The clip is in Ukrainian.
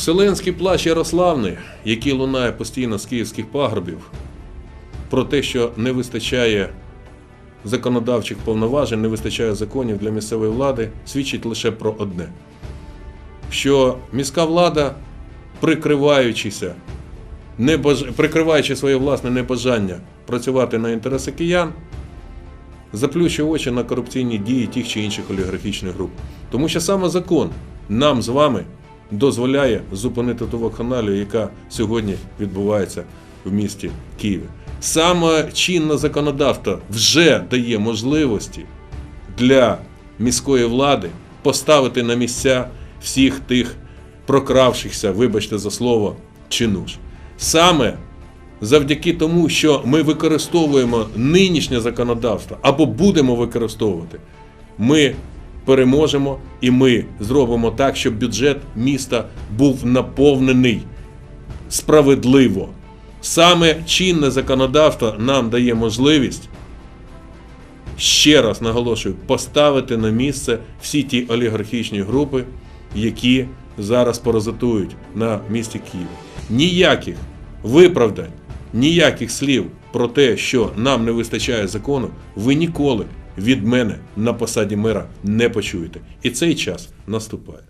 Вселенський плач Ярославни, який лунає постійно з київських пагорбів, про те, що не вистачає законодавчих повноважень, не вистачає законів для місцевої влади, свідчить лише про одне: що міська влада, прикриваючися, не баж... прикриваючи своє власне небажання працювати на інтереси киян, заплющує очі на корупційні дії тих чи інших олігархічних груп. Тому що саме закон нам з вами дозволяє зупинити ту вакханалію, яка сьогодні відбувається в місті Києві. Саме чинне законодавство вже дає можливості для міської влади поставити на місця всіх тих прокравшихся, вибачте за слово, чинуш. Саме завдяки тому, що ми використовуємо нинішнє законодавство або будемо використовувати, ми переможемо і ми зробимо так, щоб бюджет міста був наповнений справедливо. Саме чинне законодавство нам дає можливість ще раз наголошую, поставити на місце всі ті олігархічні групи, які зараз паразитують на місті Києві. Ніяких виправдань, ніяких слів про те, що нам не вистачає закону, ви ніколи від мене на посаді мера не почуєте. І цей час наступає.